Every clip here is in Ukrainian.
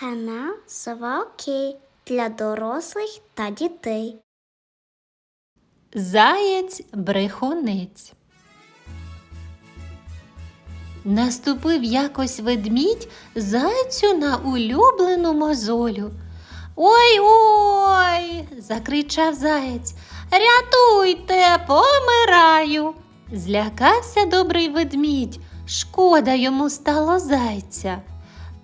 Канал Сова для дорослих та дітей. Заєць брехунець. Наступив якось ведмідь зайцю на улюблену мозолю. Ой ой. закричав заєць. Рятуйте, помираю. Злякався добрий ведмідь. Шкода йому стало зайця.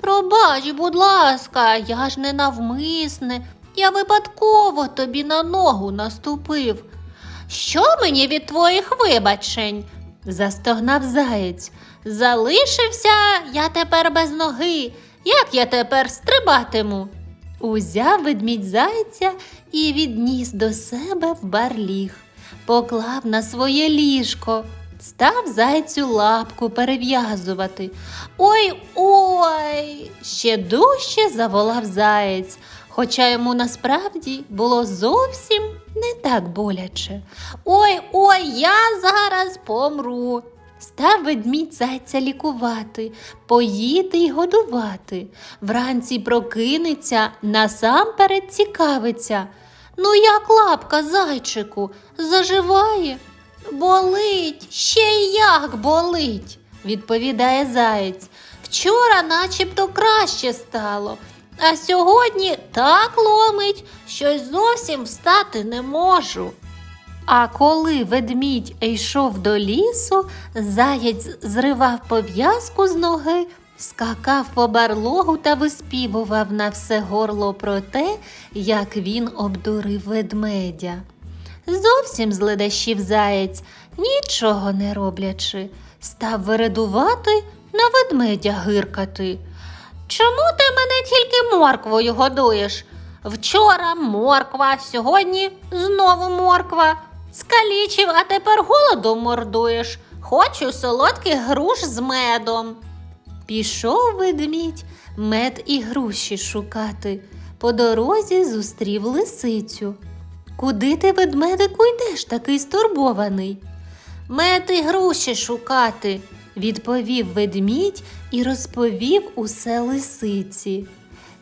Пробач, будь ласка, я ж не навмисне, я випадково тобі на ногу наступив. Що мені від твоїх вибачень? застогнав заєць. Залишився я тепер без ноги. Як я тепер стрибатиму? Узяв ведмідь зайця і відніс до себе в барліг, поклав на своє ліжко, став зайцю лапку перев'язувати. Ой ой. Ще дужче заволав заєць, хоча йому насправді було зовсім не так боляче. Ой ой, я зараз помру. Став ведмідь зайця лікувати, поїти й годувати. Вранці прокинеться, насамперед цікавиться. Ну, як лапка зайчику, заживає? Болить, ще як болить, відповідає заєць. Вчора начебто краще стало, а сьогодні так ломить, що й зовсім встати не можу. А коли ведмідь йшов до лісу, заєць зривав пов'язку з ноги, скакав по барлогу та виспівував на все горло про те, як він обдурив ведмедя. Зовсім зледащив заєць, нічого не роблячи, став вирадувати на ведмедя гиркати. Чому ти мене тільки морквою годуєш? Вчора морква, сьогодні знову морква. Скалічив, а тепер голодом мордуєш. Хочу солодких груш з медом. Пішов ведмідь мед і груші шукати. По дорозі зустрів лисицю. Куди ти, ведмедику, йдеш такий стурбований? Мед і груші шукати, відповів ведмідь і розповів усе лисиці.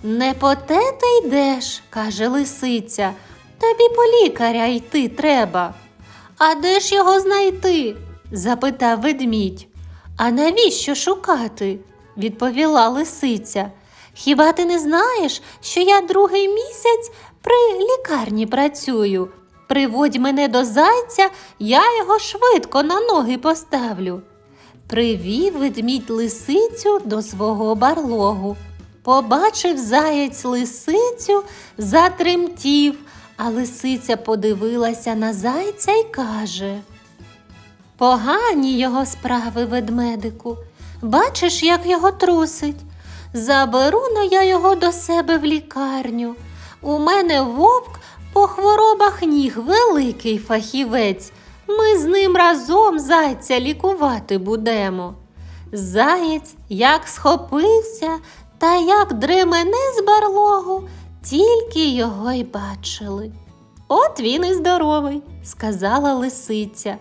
Не по те ти йдеш, каже лисиця, тобі по лікаря йти треба. А де ж його знайти? запитав ведмідь. А навіщо шукати? відповіла лисиця. Хіба ти не знаєш, що я другий місяць при лікарні працюю? Приводь мене до зайця, я його швидко на ноги поставлю. Привів ведмідь лисицю до свого барлогу. Побачив заяць лисицю, затремтів, а лисиця подивилася на зайця й каже Погані його справи, ведмедику. Бачиш, як його трусить. Заберу но я його до себе в лікарню. У мене вовк по хворобах ніг великий фахівець. Ми з ним разом зайця лікувати будемо. Заєць як схопився та як дремене з барлогу, тільки його й бачили. От він і здоровий, сказала лисиця.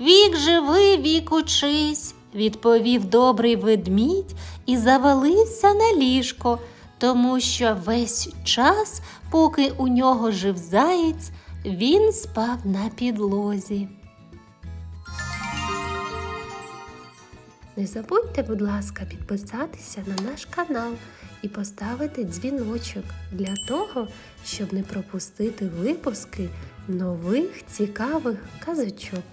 Вік живи, вік учись, відповів добрий ведмідь і завалився на ліжко, тому що весь час, поки у нього жив заєць, він спав на підлозі. Не забудьте, будь ласка, підписатися на наш канал і поставити дзвіночок для того, щоб не пропустити випуски нових цікавих казочок.